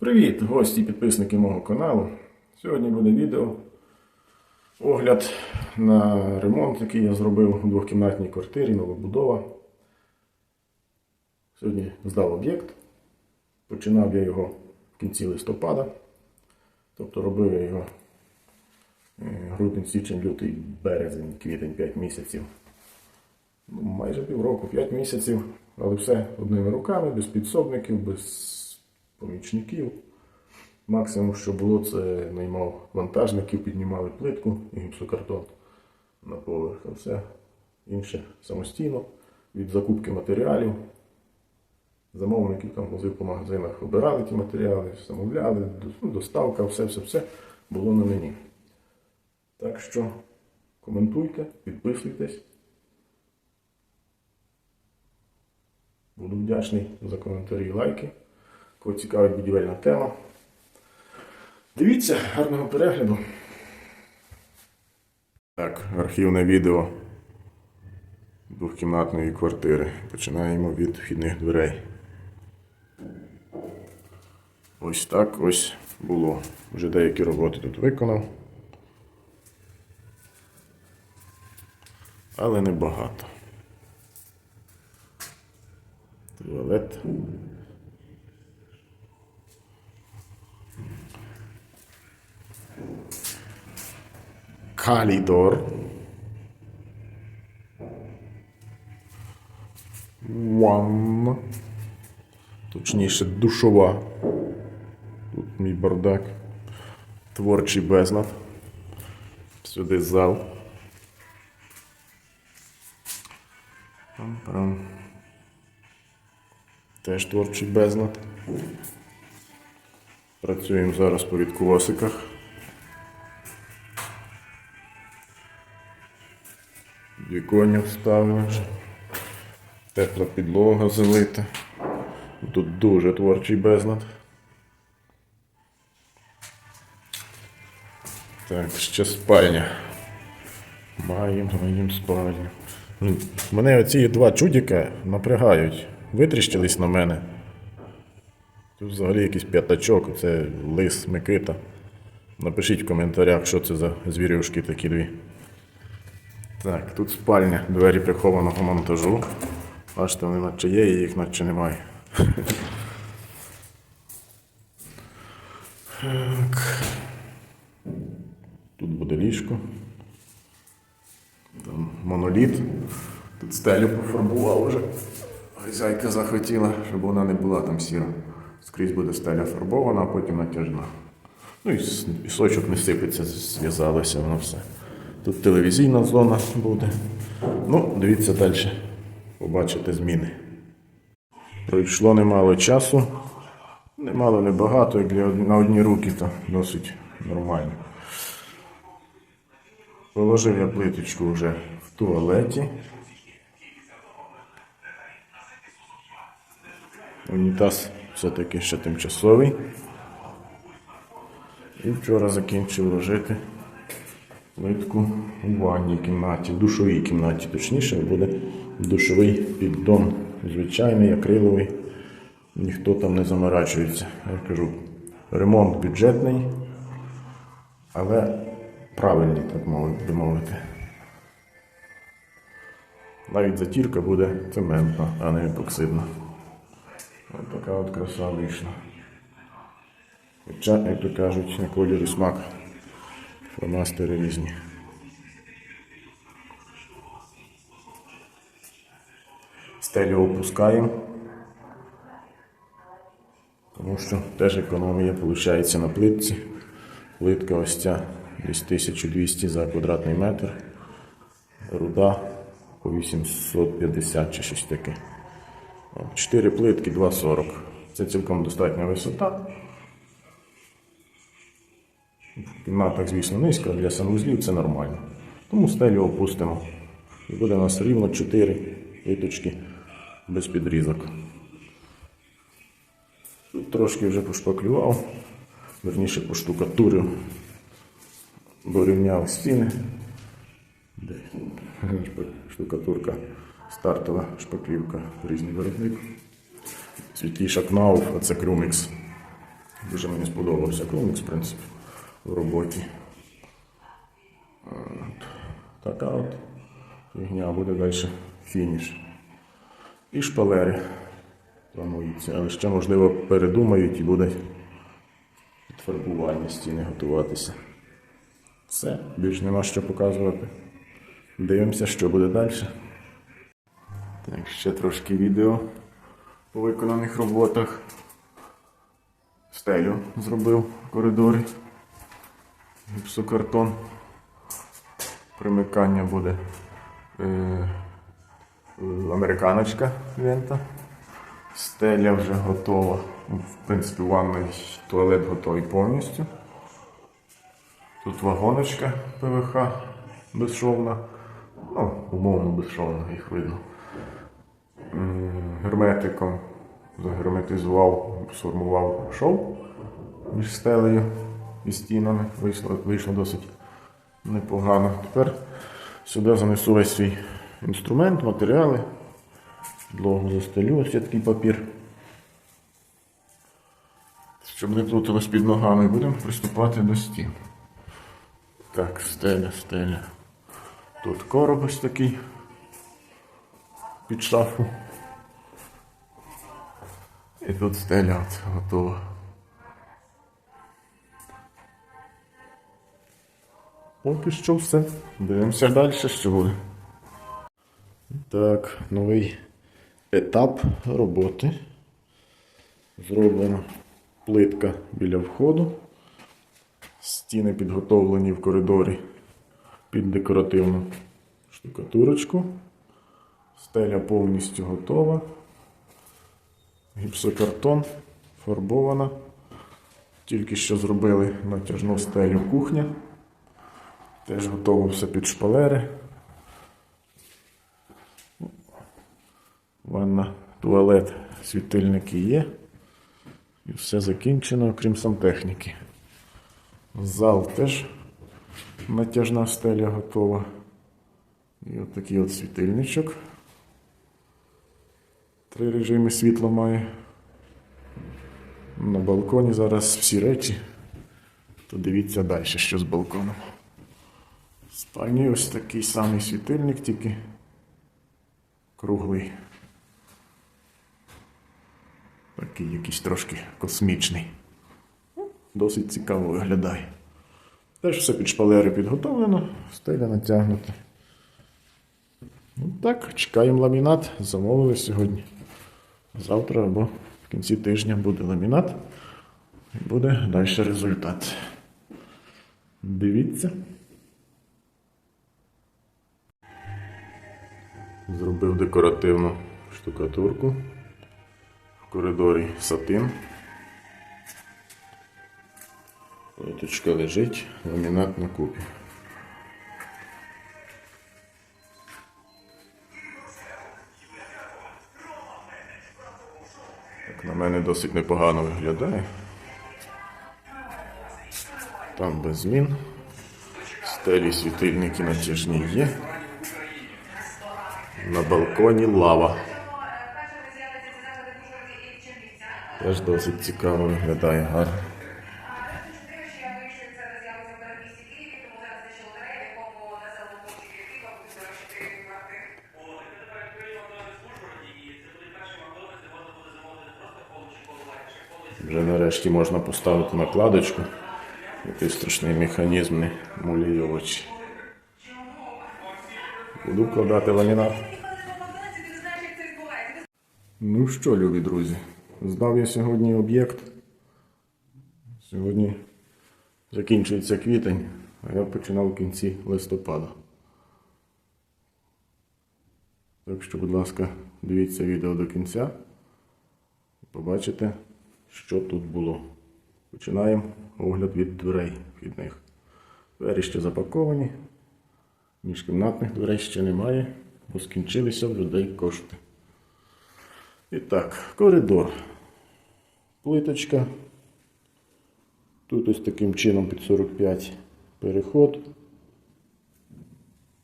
Привіт, гості і підписники мого каналу. Сьогодні буде відео огляд на ремонт, який я зробив у двохкімнатній квартирі, новобудова. Сьогодні здав об'єкт. Починав я його в кінці листопада. Тобто робив я його е, грудень, січень, лютий, березень, квітень 5 місяців. Ну, майже півроку, 5 місяців, але все одними руками, без підсобників, без помічників. Максимум, що було, це наймав вантажників, піднімали плитку і гіпсокартон на поверх. А все інше самостійно. Від закупки матеріалів. Замовників там возив по магазинах, обирали ті матеріали, замовляли, ну, доставка, все-все-все було на мені. Так що коментуйте, підписуйтесь. Буду вдячний за коментарі і лайки. Кого цікавить будівельна тема. Дивіться, гарного перегляду. Так, архівне відео двохкімнатної квартири. Починаємо від вхідних дверей. Ось так ось було. Вже деякі роботи тут виконав. Але небагато. Туалет. Калідор. Ванна. Точніше, душова. Тут мій бардак. Творчий безлад. Сюди зал. Пам-парам. Теж творчий безлад. Працюємо зараз по відкосиках. Віконня вставлено. Тепла підлога залита. Тут дуже творчий безлад. Так, ще спальня. Маємо, маємо спальню. Мене оці два чудіка напрягають. Витріщились на мене. Тут взагалі якийсь п'ятачок, це лис Микита. Напишіть в коментарях, що це за звірюшки такі дві. Так, тут спальня, двері прихованого монтажу. Бачите, вони наче є, і їх наче немає. Так. Тут буде ліжко. Там моноліт. Тут стелю пофарбував вже. Хазяйка захотіла, щоб вона не була там сіра. Скрізь буде стеля фарбована, а потім натяжна. Ну і с- пісочок не сипеться, зв'язалося воно все. Тут телевізійна зона буде. Ну, дивіться далі. Побачите зміни. Пройшло немало часу. Немало, небагато, як для на одні руки, то досить нормально. Положив я плиточку вже в туалеті. Унітаз все-таки ще тимчасовий. І вчора закінчив ложити плитку у ванній кімнаті, в душовій кімнаті, точніше, буде душовий піддон. Звичайний, акриловий. Ніхто там не заморачується. Я кажу, ремонт бюджетний, але правильний, так би мовити. Навіть затірка буде цементна, а не епоксидна. Ось така от краса вийшла. Як то кажуть, на кольорі смак. Фломастери різні. Стелю опускаємо. Тому що теж економія виходить на плитці. Плитка ось ця десь 1200 за квадратний метр. Руда по 850 чи щось таке. От, 4 плитки 2,40. Це цілком достатня висота. В кімнатах, звісно, низько, для санвузлів це нормально. Тому стелю опустимо. І буде у нас рівно 4 плиточки без підрізок. Тут трошки вже пошпаклював, верніше поштукатурив, бо рівняв стіни. Де? Штукатурка стартова шпаклівка, різний виробник. Світліша КНАУФ, а це Крумікс. Дуже мені сподобався комікс, в принципі, в роботі. От. Така от фігня буде далі фініш. І шпалери планується, але ще, можливо, передумають і буде підфарбування стіни готуватися. Все, більш нема що показувати. Дивимося, що буде далі. Так, ще трошки відео по виконаних роботах. Стелю зробив коридорі. Гіпсокартон. Примикання буде е, американочка лента. Стеля вже готова. В принципі, ванний туалет готовий повністю. Тут вагоночка ПВХ безшовна. Ну, умовно безшовна, їх видно. Герметиком загерметизував, сформував шов між стелею і стінами. Вийшло, вийшло досить непогано. Тепер сюди занесу весь свій інструмент, матеріали. Підлогу застелю, ось є такий папір. Щоб не плуталось під ногами, будемо приступати до стін. Так, стеля, стеля. Тут короб ось такий під шафу. І тут стеля от готова. Поки що все. Дивимося далі, що буде. Так, новий етап роботи. Зроблена плитка біля входу. Стіни підготовлені в коридорі під декоративну штукатурочку. Стеля повністю готова. Гіпсокартон фарбована. Тільки що зробили натяжну стелю кухня. Теж готово все під шпалери. Ванна, туалет, світильники є. І все закінчено, окрім сантехніки. Зал теж натяжна стеля готова. І от от світильничок. Три режими світла має. На балконі зараз всі речі. То дивіться далі, що з балконом. В спальні ось такий самий світильник, тільки круглий. Такий якийсь трошки космічний. Досить цікаво виглядає. Теж все під шпалери підготовлено, стеля натягнута. Ну так, чекаємо ламінат. Замовили сьогодні. Завтра або в кінці тижня буде ламінат. І буде далі результат. Дивіться. Зробив декоративну штукатурку. В коридорі сатин. Плиточка лежить, ламінат на купі. Так, на мене досить непогано виглядає. Там без змін. Стелі світильники натяжні є. На балконі лава. Теж досить цікаво виглядає гарно. Вже нарешті можна поставити накладочку. Який страшний механізм очі. Буду вкладати ламінат. Ну що, любі друзі, здав я сьогодні об'єкт. Сьогодні закінчується квітень, а я починав в кінці листопада. Так що, будь ласка, дивіться відео до кінця. Побачите, що тут було. Починаємо огляд від дверей вхідних. Двері ще запаковані. Міжкімнатних дверей ще немає, бо скінчилися в людей кошти. І так, коридор. Плиточка. Тут ось таким чином під 45 переход.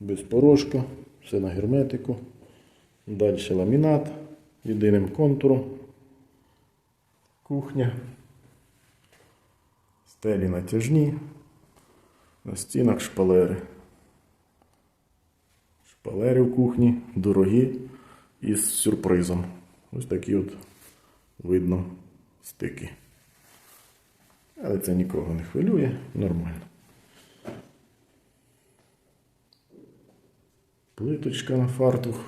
Без порошка, все на герметику. Далі ламінат єдиним контуром. Кухня. Стелі натяжні. На стінах шпалери. Шпалери в кухні дорогі і з сюрпризом. Ось такі от видно стики. Але це нікого не хвилює, нормально. Плиточка на фартух.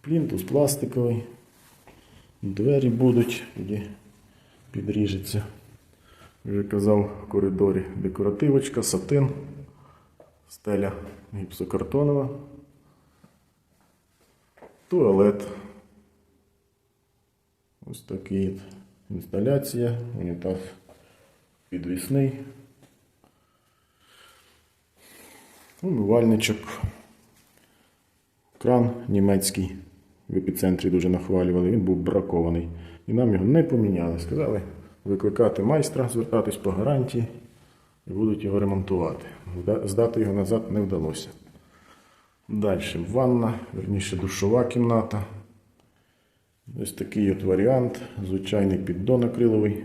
Плінтус пластиковий. Двері будуть, тоді підріжеться. Вже казав в коридорі декоративочка, сатин, стеля гіпсокартонова, туалет. Ось такий інсталяція, унітаз підвісний. Умивальничок. Кран німецький в епіцентрі дуже нахвалювали, він був бракований. І нам його не поміняли. Сказали викликати майстра, звертатись по гарантії і будуть його ремонтувати. Здати його назад не вдалося. Далі ванна, верніше душова кімната. Ось такий от варіант. Звичайний піддон акриловий.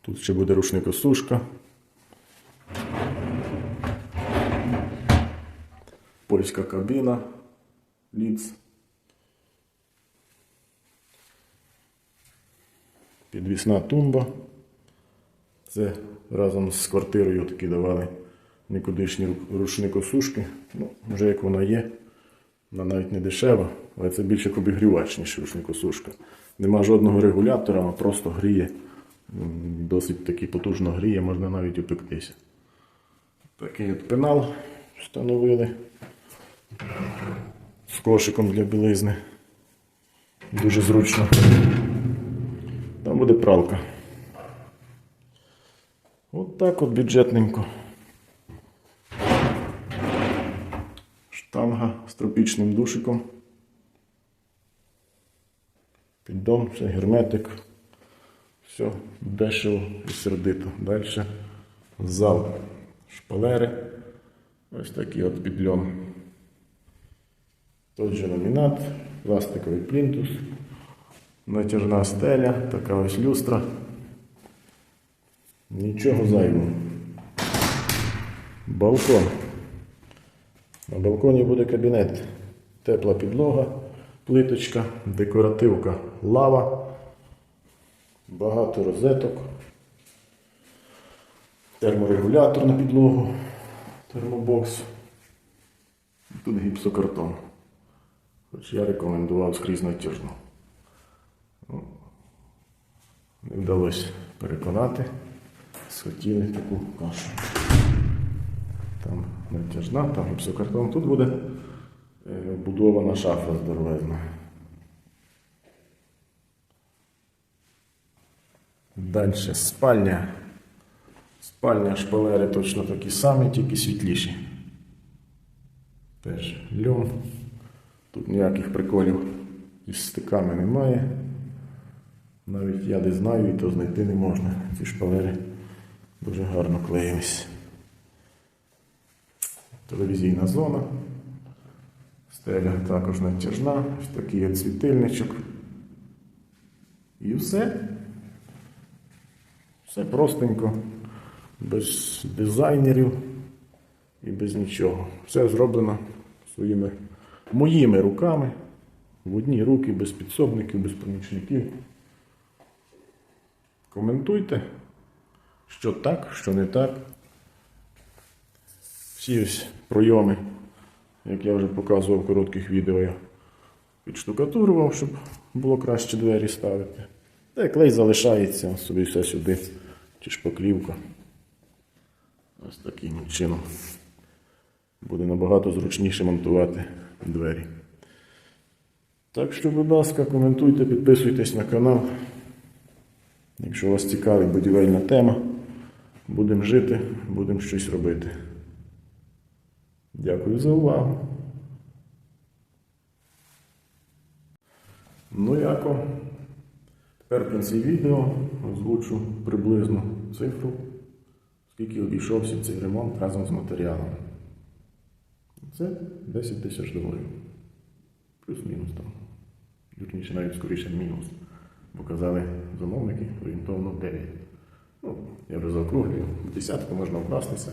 Тут ще буде рушникосушка. Польська кабіна. Ліц. Підвісна тумба. Це разом з квартирою такі давали нікудишні рушникосушки. Ну, вже як вона є. Вона навіть не дешева, але це більше як обігрівач, ніж рушникосушка. Нема жодного регулятора, вона просто гріє. Досить таки потужно гріє, можна навіть опектися. Такий от пенал встановили з кошиком для білизни. Дуже зручно. Буде пралка. От так от бюджетненько. Штанга з тропічним душиком. Піддон, все, герметик. Все дешево і сердито. Далі зал. Шпалери. Ось такий от підльон. Тут же ламінат, пластиковий плінтус, натяжна стеля, така ось люстра. Нічого зайвого. Балкон. На балконі буде кабінет. Тепла підлога, плиточка, декоративка, лава, багато розеток, терморегулятор на підлогу, термобокс. Тут гіпсокартон. Хоч я рекомендував скрізь натяжну. Ну, Не вдалося переконати. Схотіли таку кашу. Там натяжна, там гіпсокартон. Тут буде е, будована шафа здоровезна. Далі спальня. Спальня шпалери точно такі самі, тільки світліші. Теж льон. Тут ніяких приколів із стиками немає. Навіть я де знаю, і то знайти не можна. Ці шпалери дуже гарно клеїлись. Телевізійна зона. Стеля також натяжна. Ось такий от світильничок. І все. Все простенько, без дизайнерів і без нічого. Все зроблено своїми моїми руками. В одні руки, без підсобників, без помічників. Коментуйте, що так, що не так. Всі ось пройоми, як я вже показував в коротких відео, я підштукатурував, щоб було краще двері ставити. Та й клей залишається собі все сюди, чи шпаклівка. Ось таким чином. Буде набагато зручніше монтувати двері. Так що, будь ласка, коментуйте, підписуйтесь на канал. Якщо вас цікавить будівельна тема, будемо жити, будемо щось робити. Дякую за увагу. Ну яко. Тепер в кінці відео озвучу приблизну цифру, скільки обійшовся цей ремонт разом з матеріалом. Це 10 тисяч доларів. Плюс-мінус там. Вірніше навіть скоріше мінус. Показали замовники орієнтовно 9. Ну, я вже заокруглюю, в десятку можна вкластися.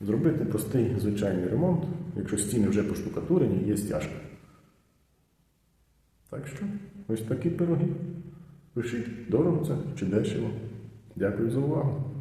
Зробити простий звичайний ремонт, якщо стіни вже поштукатурені, є стяжка. Так що, ось такі пироги. Пишіть, дорого це чи дешево. Дякую за увагу.